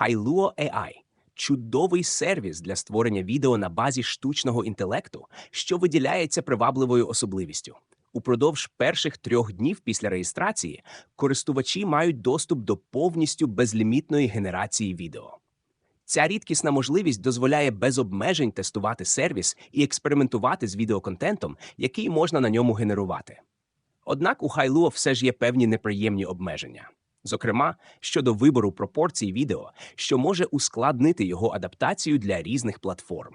Hailuo AI – чудовий сервіс для створення відео на базі штучного інтелекту, що виділяється привабливою особливістю. Упродовж перших трьох днів після реєстрації користувачі мають доступ до повністю безлімітної генерації відео. Ця рідкісна можливість дозволяє без обмежень тестувати сервіс і експериментувати з відеоконтентом, який можна на ньому генерувати. Однак у Hailuo все ж є певні неприємні обмеження, зокрема щодо вибору пропорцій відео, що може ускладнити його адаптацію для різних платформ.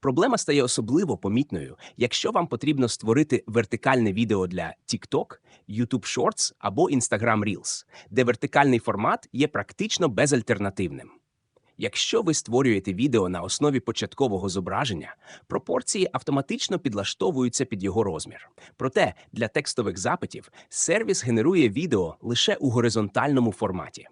Проблема стає особливо помітною, якщо вам потрібно створити вертикальне відео для TikTok, YouTube Shorts або Instagram Reels, де вертикальний формат є практично безальтернативним. Якщо ви створюєте відео на основі початкового зображення, пропорції автоматично підлаштовуються під його розмір. Проте для текстових запитів сервіс генерує відео лише у горизонтальному форматі.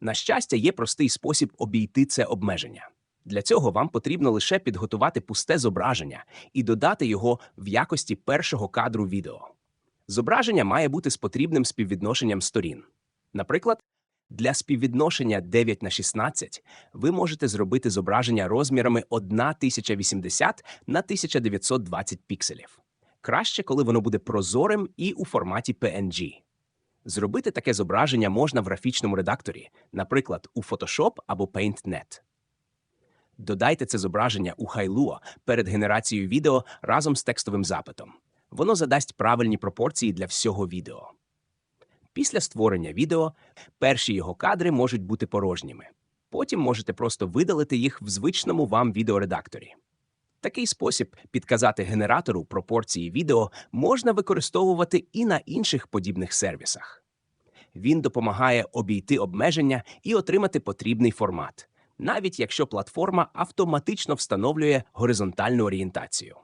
На щастя, є простий спосіб обійти це обмеження. Для цього вам потрібно лише підготувати пусте зображення і додати його в якості першого кадру відео. Зображення має бути з потрібним співвідношенням сторін. Наприклад, для співвідношення 9 на 16 ви можете зробити зображення розмірами 1080 на 1920 пікселів. Краще, коли воно буде прозорим і у форматі PNG. Зробити таке зображення можна в графічному редакторі, наприклад, у Photoshop або PaintNet. Додайте це зображення у Hailuo перед генерацією відео разом з текстовим запитом. Воно задасть правильні пропорції для всього відео. Після створення відео перші його кадри можуть бути порожніми. Потім можете просто видалити їх в звичному вам відеоредакторі. Такий спосіб підказати генератору пропорції відео можна використовувати і на інших подібних сервісах. Він допомагає обійти обмеження і отримати потрібний формат, навіть якщо платформа автоматично встановлює горизонтальну орієнтацію.